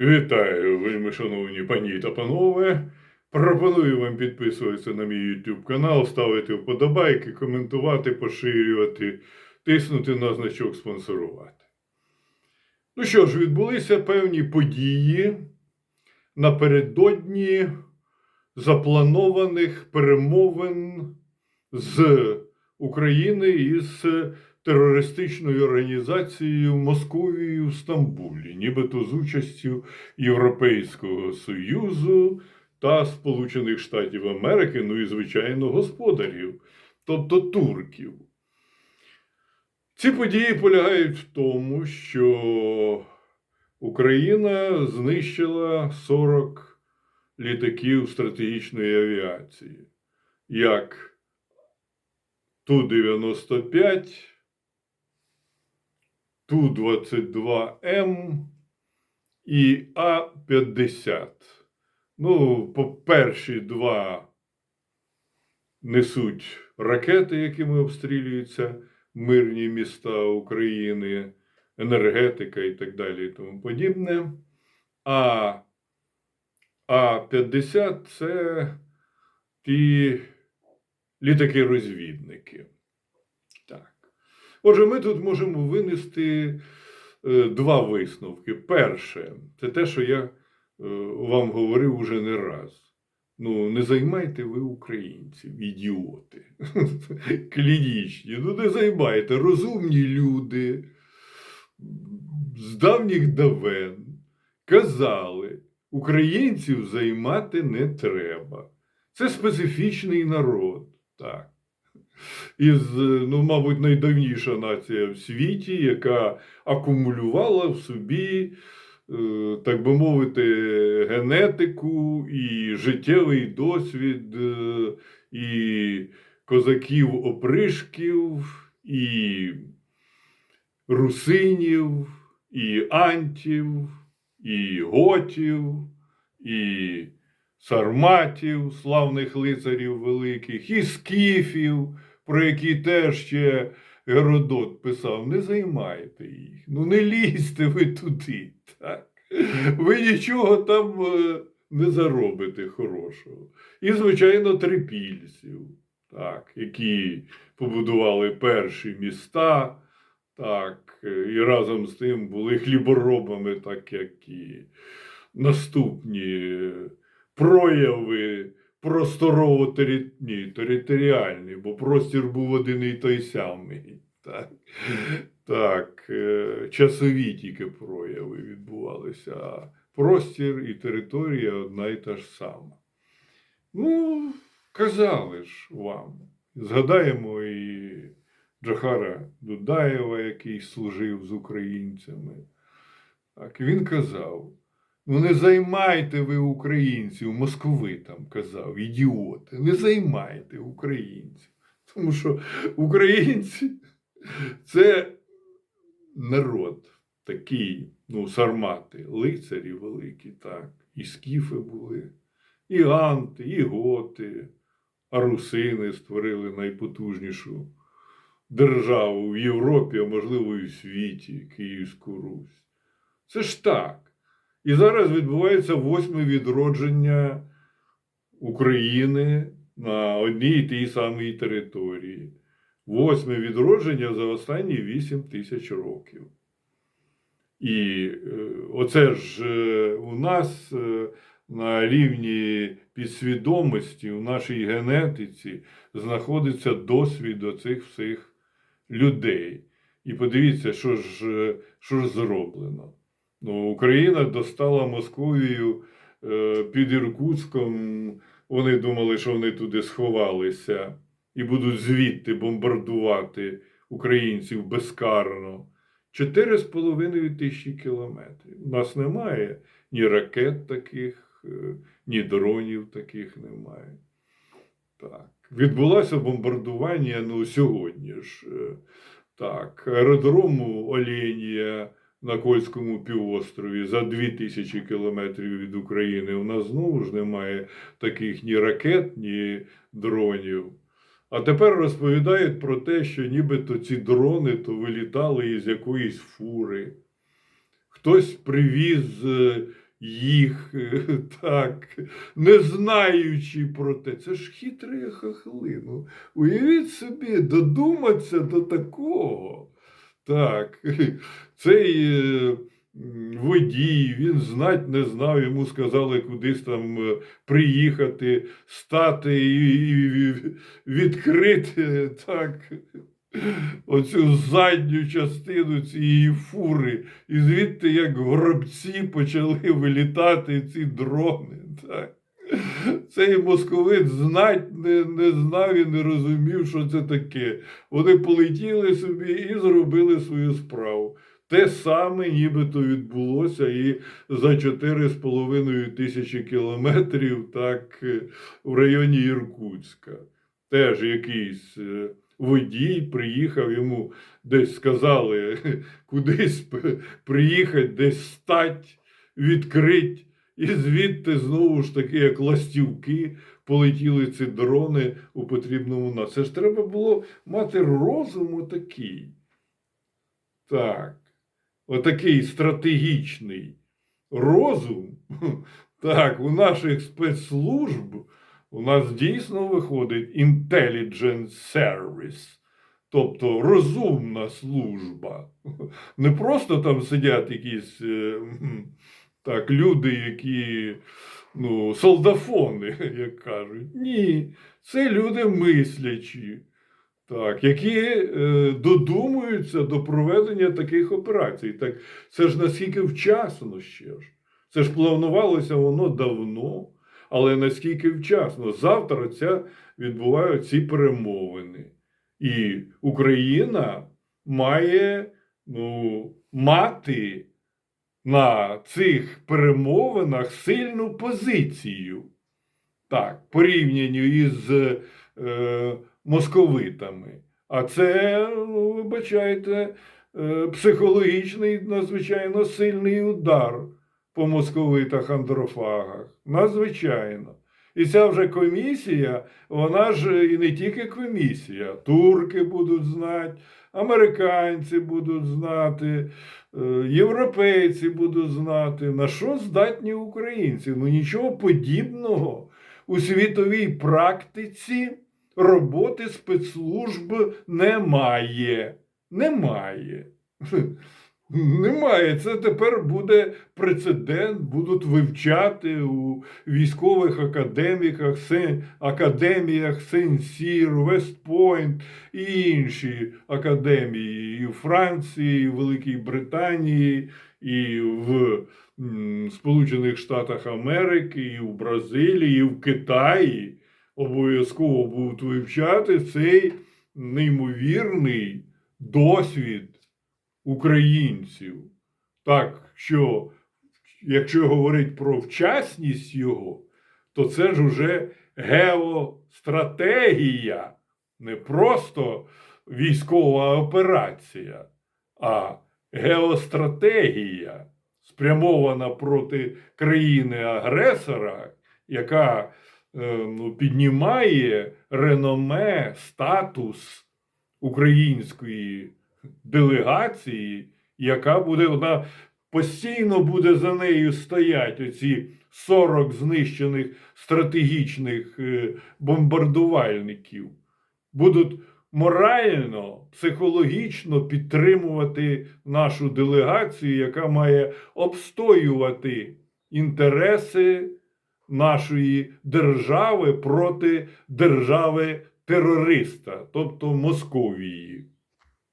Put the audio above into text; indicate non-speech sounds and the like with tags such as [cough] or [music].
Вітаю, вельми шановні пані та панове. Пропоную вам підписуватися на мій YouTube канал, ставити вподобайки, коментувати, поширювати, тиснути на значок спонсорувати. Ну що ж, відбулися певні події напередодні запланованих перемовин з України із терористичною організацією Московією в Стамбулі, нібито з участю Європейського Союзу та Сполучених Штатів Америки, ну і, звичайно, господарів, тобто турків. Ці події полягають в тому, що Україна знищила 40 літаків стратегічної авіації, як Ту-95, Ту-22М і А-50. Ну, по перші два несуть ракети, якими обстрілюються мирні міста України, енергетика і так далі, і тому подібне. А А-50 це ті літаки-розвідники. Отже, ми тут можемо винести е, два висновки. Перше, це те, що я е, вам говорив уже не раз. Ну, не займайте ви українців, ідіоти. [laughs] Клінічні. Ну, не займайте. Розумні люди з давніх давен казали, українців займати не треба. Це специфічний народ. Так. Із, ну, мабуть, найдавніша нація в світі, яка акумулювала в собі, е, так би мовити, генетику і життєвий досвід, е, і козаків-опришків, і русинів, і антів, і готів, і сарматів, славних лицарів великих, і скіфів, про які теж ще Геродот писав: не займайте їх, ну не лізьте ви туди. Так? Ви нічого там е, не заробите хорошого. І, звичайно, трипільців, так, які побудували перші міста, так, е, і разом з тим були хліборобами, так як і наступні прояви просторово тері... Ні, територіальні, бо простір був один і той самий. Так, так е, часові тільки прояви відбувалися, а простір і територія одна і та ж сама. Ну, казали ж вам. Згадаємо і Джахара Дудаєва, який служив з українцями. Так, він казав. Ну, не займайте ви українців, московитам казав, ідіоти, не займайте українців. Тому що українці це народ такий, ну, сармати, лицарі великі, так, і скіфи були, і ганти, і готи, а русини створили найпотужнішу державу в Європі, а можливо, і в світі, Київську Русь. Це ж так. І зараз відбувається восьме відродження України на одній і тій самій території. Восьме відродження за останні 8 тисяч років. І е, оце ж е, у нас е, на рівні підсвідомості, у нашій генетиці знаходиться досвід оцих всіх людей. І подивіться, що ж, що ж зроблено. Ну, Україна достала Московію е, під Іркутськом. Вони думали, що вони туди сховалися і будуть звідти бомбардувати українців безкарно. Чотири з половиною тисячі кілометрів. У нас немає ні ракет таких, е, ні дронів таких немає. Так. Відбулося бомбардування ну, сьогодні ж. е, Так, аеродрому Оленія на Кольському півострові за 2000 кілометрів від України. У нас знову ж немає таких ні ракет, ні дронів. А тепер розповідають про те, що нібито ці дрони то вилітали із якоїсь фури. Хтось привіз е, їх е, [laughs] так, не знаючи про те. Це ж хитрі хахли. Ну, уявіть собі, додуматися до такого. Так, [laughs] цей е, водій, він знать не знав, йому сказали кудись там е, приїхати, стати і, відкрити [laughs] так, оцю задню частину цієї фури. І звідти, як горобці, почали вилітати ці дрони. Так. Цей московит знать не, не знав і не розумів, що це таке. Вони полетіли собі і зробили свою справу. Те саме нібито відбулося і за 4,5 тисячі кілометрів, так, е, в районі Іркутська. Теж якийсь е, водій приїхав, йому десь сказали [laughs] кудись приїхати, десь стать, відкрить. І звідти знову ж таки, як ластівки, полетіли ці дрони у потрібному нас. Це ж треба було мати розум отакий. Так. Отакий стратегічний розум. [laughs] Так, у наших спецслужб у нас дійсно виходить intelligence service, тобто розумна служба. [laughs] Не просто там сидять якісь е, так, люди, які ну, солдафони, [laughs] як кажуть. Ні, це люди мислячі, так, які е, додумуються до проведення таких операцій. Так, це ж наскільки вчасно ще ж. Це ж планувалося воно давно, але наскільки вчасно. Завтра ця відбувають ці перемовини. І Україна має ну, мати на цих перемовинах сильну позицію. Так, порівнянню із е, московитами. А це, ну, вибачайте, е, психологічний надзвичайно сильний удар по московитах андрофагах. Надзвичайно. І ця вже комісія, вона ж і не тільки комісія. Турки будуть знати, американці будуть знати, е, європейці будуть знати, на що здатні українці. Ну нічого подібного у світовій практиці роботи спецслужб немає. Немає. [laughs] Немає. Це тепер буде прецедент, будуть вивчати у військових академіках, академіях Сен-Сір, Вестпойнт і інші академії і в Франції, і в Великій Британії, і в Сполучених Штатах Америки, і в Бразилії, і в Китаї. Обов'язково будуть вивчати цей неймовірний досвід українців. Так що, якщо говорити про вчасність його, то це ж уже геостратегія, не просто військова операція, а геостратегія, спрямована проти країни-агресора, яка е, ну, піднімає реноме, статус української делегації, яка буде вона постійно буде за нею стояти оці 40 знищених стратегічних е, бомбардувальників. Будуть морально, психологічно підтримувати нашу делегацію, яка має обстоювати інтереси нашої держави проти держави терориста, тобто Московії.